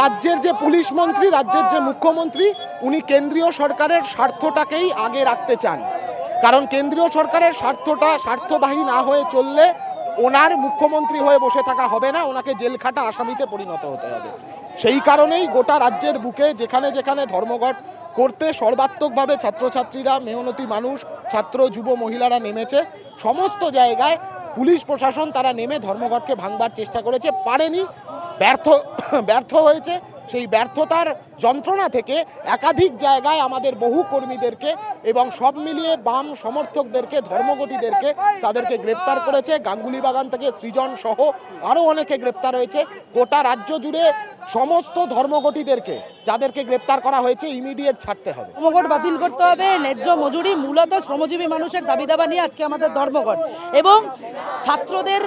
রাজ্যের যে পুলিশ মন্ত্রী, রাজ্যের যে মুখ্যমন্ত্রী, উনি কেন্দ্রীয় সরকারের স্বার্থটাকেই আগে রাখতে চান। কারণ কেন্দ্রীয় সরকারের স্বার্থটা, স্বার্থবাহী না হয়ে চললে ওনার মুখ্যমন্ত্রী হয়ে বসে থাকা হবে না, ওনাকে জেলখাটা আসামিতে পরিণত হতে হবে। সেই কারণেই গোটা রাজ্যের বুকে যেখানে যেখানে ধর্মঘট করতে সর্বাত্মকভাবে ছাত্রছাত্রীরা, মেহনতি মানুষ, ছাত্র, যুব, মহিলারা নেমেছে, সমস্ত জায়গায় পুলিশ প্রশাসন তারা নেমে ধর্মঘটকে ভাঙবার চেষ্টা করেছে পারেনি ব্যর্থ ব্যর্থ হয়েছে। সেই ব্যর্থতার যন্ত্রণা থেকে একাধিক জায়গায় আমাদের বহু কর্মীদেরকে এবং সব মিলিয়ে বাম সমর্থকদেরকে, ধর্মঘটিদেরকে তাদেরকে গ্রেপ্তার করেছে। গাঙ্গুলি বাগান থেকে সৃজন সহ আরও অনেকে গ্রেপ্তার হয়েছে। গোটা রাজ্য জুড়ে সমস্ত ধর্মঘটিদেরকে যাদেরকে গ্রেপ্তার করা হয়েছে ইমিডিয়েট ছাড়তে হবে। ধর্মঘট বাতিল করতে হবে, ন্যায্য মজুরি, মূলত শ্রমজীবী মানুষের দাবি দাবা নিয়ে আজকে আমাদের ধর্মঘট। এবং ছাত্রদের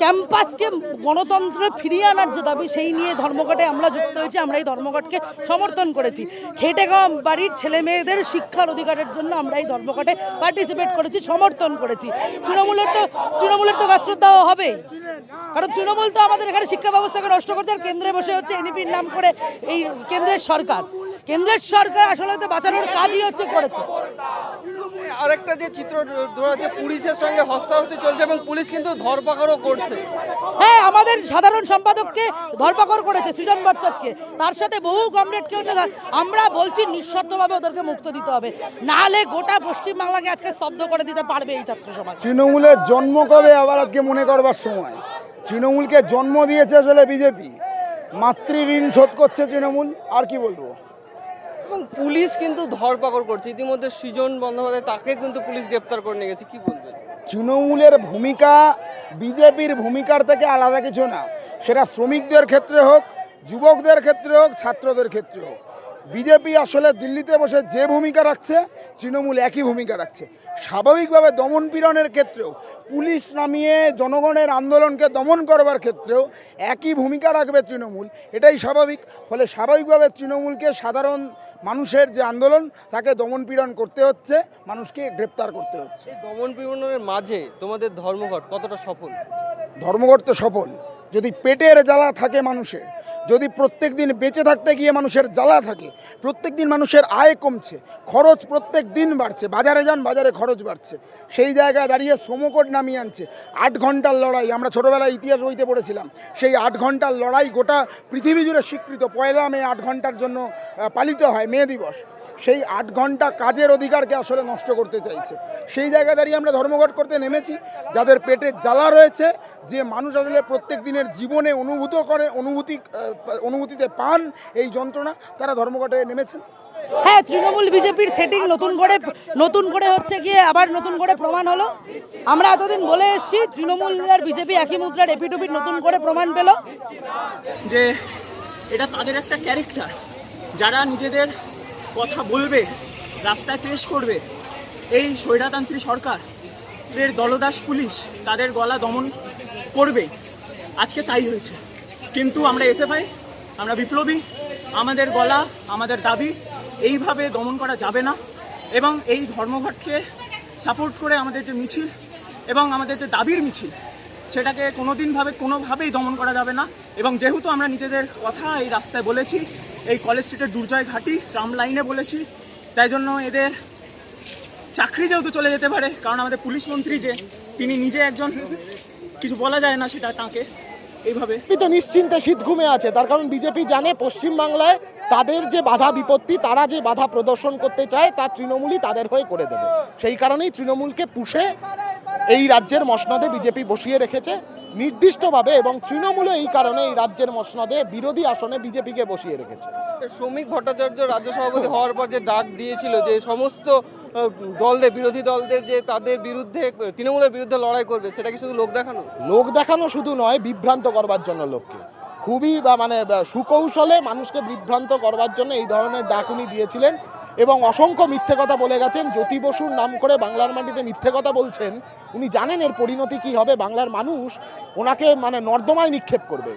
ক্যাম্পাসকে গণতন্ত্রে ফিরিয়ে আনার যে দাবি, সেই নিয়ে ধর্মঘটে আমরা যুক্ত হয়েছি। আমরা এই ধর্মঘটকে সমর্থন করেছি। খেটে খাওয়া বাড়ির ছেলে মেয়েদের শিক্ষার অধিকারের জন্য আমরা এই ধর্মঘটে পার্টিসিপেট করেছি, সমর্থন করেছি। তৃণমূলের তো তৃণমূলের তো গাত্রদাহ হবে। কারণ তৃণমূল তো আমাদের এখানে শিক্ষা ব্যবস্থাকে নষ্ট করছে, আর কেন্দ্রে বসে হচ্ছে এনইপির নাম করে এই কেন্দ্রের সরকার। কেন্দ্রের সরকার আসলে তো বাঁচানোর কাজই হচ্ছে করেছে। আরেকটা যে চিত্র ধরা পুলিশের সঙ্গে হস্তাহস্তি চলছে এবং পুলিশ কিন্তু ধরপাকড়ও করছে। হ্যাঁ আমাদের সাধারণ সম্পাদককে ধরপাকড় করেছে সৃজন ভট্টাচার্যকে। তার সাথে বহু কমরেডকে হচ্ছে আমরা বলছি নিঃশর্তভাবে ওদেরকে মুক্ত দিতে হবে। নাহলে গোটা পশ্চিমবাংলাকে আজকে স্তব্ধ করে দিতে পারবে এই ছাত্র সমাজ। তৃণমূলের জন্ম কবে আবার আজকে মনে করবার সময়? তৃণমূলকে জন্ম দিয়েছে আসলে বিজেপি। মাতৃ ঋণ শোধ করছে তৃণমূল আর কি বলব? এবং পুলিশ কিন্তু ধরপাকড় করছে। ইতিমধ্যে সৃজন বন্দ্যোপাধ্যায় তাকে কিন্তু পুলিশ গ্রেপ্তার করে নিয়ে গেছে। কি বলবেন? তৃণমূলের ভূমিকা, বিজেপির ভূমিকার থেকে আলাদা কিছু না। সেটা শ্রমিকদের ক্ষেত্রে হোক, যুবকদের ক্ষেত্রে হোক, ছাত্রদের ক্ষেত্রে হোক। বিজেপি আসলে দিল্লিতে বসে যে ভূমিকা রাখছে, তৃণমূল একই ভূমিকা রাখছে। স্বাভাবিকভাবে দমন পীড়নের ক্ষেত্রেও পুলিশ নামিয়ে জনগণের আন্দোলনকে দমন করবার ক্ষেত্রেও একই ভূমিকা রাখবে তৃণমূল। এটাই স্বাভাবিক। ফলে স্বাভাবিকভাবে তৃণমূলকে সাধারণ মানুষের যে আন্দোলন তাকে দমন পীড়ন করতে হচ্ছে মানুষকে গ্রেপ্তার করতে হচ্ছে। দমন পীড়নের মাঝে তোমাদের ধর্মঘট কতটা সফল? ধর্মঘট তো সফল। যদি পেটের জ্বালা থাকে মানুষের, যদি প্রত্যেক দিন বেঁচে থাকতে গিয়ে মানুষের জ্বালা থাকে প্রত্যেক দিন মানুষের আয় কমছে, খরচ প্রত্যেক দিন বাড়ছে, বাজারে যান, বাজারে খরচ বাড়ছে, সেই জায়গায় দাঁড়িয়ে শ্রমকোট নামিয়ে আনছে। আট ঘণ্টার লড়াই, আমরা ছোটোবেলায় ইতিহাস বইতে পড়েছিলাম, সেই আট ঘণ্টার লড়াই গোটা পৃথিবী জুড়ে স্বীকৃত, পয়লা মে আট ঘণ্টার জন্য পালিত হয়, মে দিবস। সেই আট ঘণ্টা কাজের অধিকারকে আসলে নষ্ট করতে চাইছে। সেই জায়গায় দাঁড়িয়ে আমরা ধর্মঘট করতে নেমেছি, যাদের পেটে জ্বালা রয়েছে, যে মানুষ আসলে প্রত্যেক দিনের জীবনে অনুভূত করে অনুভূতি অনুভূতিতে পান এই যন্ত্রণা তারা ধর্মঘটে নেমেছেন। হ্যাঁ তৃণমূল বিজেপির সেটিং নতুন করে নতুন করে হচ্ছে গিয়ে আবার নতুন করে প্রমাণ হলো। আমরা এতদিন বলে এসেছি তৃণমূল আর বিজেপি একই মুদ্রার এপিটুপিট নতুন করে প্রমাণ পেল। যে এটা তাদের একটা ক্যারেক্টার যারা নিজেদের কথা বলবে রাস্তায় পেশ করবে। এই স্বৈরাতান্ত্রী সরকারের দলদাস পুলিশ তাদের গলা দমন করবে। আজকে তাই হয়েছে। কিন্তু আমরা এসএফআই, আমরা বিপ্লবী, আমাদের গলা, আমাদের দাবি, এইভাবে দমন করা যাবে না। এবং এই ধর্মঘটকে সাপোর্ট করে আমাদের যে মিছিল এবং আমাদের যে দাবির মিছিল, সেটাকে কোনোদিনভাবে, কোনোভাবেই দমন করা যাবে না। এবং যেহেতু আমরা নিজেদের কথা এই রাস্তায় বলেছি, এই কলেজ স্ট্রিটের দুর্জয় ঘাটি ট্রাম লাইনে বলেছি, তাই জন্য এদের চাকরি যেহেতু চলে যেতে পারে, কারণ আমাদের পুলিশ মন্ত্রী যে, তিনি নিজে একজন কিছু বলা যায় না সেটা তাকে এইভাবে। তো নিশ্চিন্তে শীত ঘুমে আছে। তার কারণ বিজেপি জানে পশ্চিমবাংলায় তাদের যে বাধা বিপত্তি তারা যে বাধা প্রদর্শন করতে চায় তা তৃণমূলই তাদের হয়ে করে দেবে। সেই কারণেই তৃণমূলকে পুষে এই রাজ্যের মসনদে বিজেপি বসিয়ে রেখেছে নির্দিষ্টভাবে এবং তৃণমূলে এই কারণে এই রাজ্যের মসনদে বিরোধী আসনে বিজেপিকে বসিয়ে রেখেছে। শ্রমিক ভট্টাচার্য রাজ্য সভাপতি হওয়ার পর যে ডাক দিয়েছিল যে সমস্ত দলদের, বিরোধী দলদের যে তাদের বিরুদ্ধে, তৃণমূলের বিরুদ্ধে লড়াই করবে, সেটা কি শুধু লোক দেখানো? লোক দেখানো শুধু নয়, বিভ্রান্ত করবার জন্য লোককে। খুবই, বা মানে সুকৌশলে মানুষকে বিভ্রান্ত করবার জন্য এই ধরনের ডাক উনি দিয়েছিলেন এবং অসংখ্য মিথ্যে কথা বলে গেছেন। জ্যোতি বসুর নাম করে বাংলার মাটিতে মিথ্যে কথা বলছেন। উনি জানেন এর পরিণতি কি হবে। বাংলার মানুষ ওনাকে মানে নর্দমায় নিক্ষেপ করবে।